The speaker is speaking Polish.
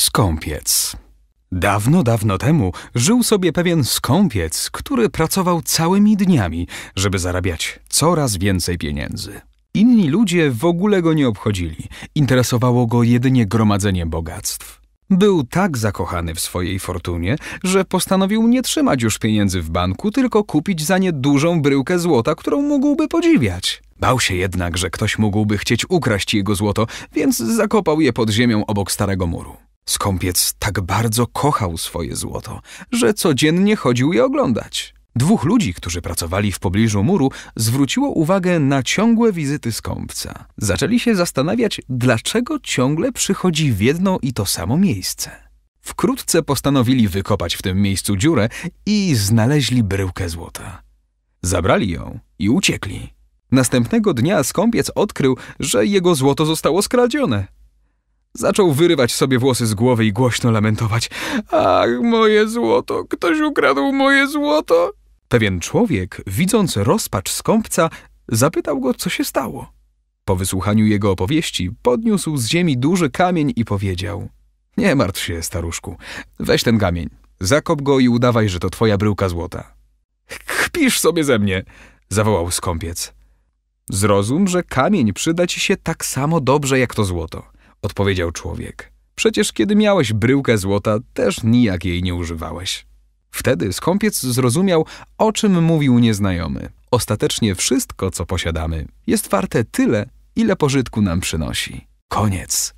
Skąpiec. Dawno, dawno temu żył sobie pewien skąpiec, który pracował całymi dniami, żeby zarabiać coraz więcej pieniędzy. Inni ludzie w ogóle go nie obchodzili, interesowało go jedynie gromadzenie bogactw. Był tak zakochany w swojej fortunie, że postanowił nie trzymać już pieniędzy w banku, tylko kupić za nie dużą bryłkę złota, którą mógłby podziwiać. Bał się jednak, że ktoś mógłby chcieć ukraść jego złoto, więc zakopał je pod ziemią obok starego muru. Skąpiec tak bardzo kochał swoje złoto, że codziennie chodził je oglądać. Dwóch ludzi, którzy pracowali w pobliżu muru, zwróciło uwagę na ciągłe wizyty skąpca. Zaczęli się zastanawiać, dlaczego ciągle przychodzi w jedno i to samo miejsce. Wkrótce postanowili wykopać w tym miejscu dziurę i znaleźli bryłkę złota. Zabrali ją i uciekli. Następnego dnia skąpiec odkrył, że jego złoto zostało skradzione. Zaczął wyrywać sobie włosy z głowy i głośno lamentować. Ach, moje złoto! Ktoś ukradł moje złoto! Pewien człowiek, widząc rozpacz skąpca, zapytał go, co się stało. Po wysłuchaniu jego opowieści, podniósł z ziemi duży kamień i powiedział: Nie martw się, staruszku, weź ten kamień, zakop go i udawaj, że to twoja bryłka złota. Kpisz sobie ze mnie, zawołał skąpiec. Zrozum, że kamień przyda ci się tak samo dobrze jak to złoto, odpowiedział człowiek. Przecież kiedy miałeś bryłkę złota, też nijak jej nie używałeś. Wtedy skąpiec zrozumiał, o czym mówił nieznajomy. Ostatecznie wszystko, co posiadamy, jest warte tyle, ile pożytku nam przynosi. Koniec.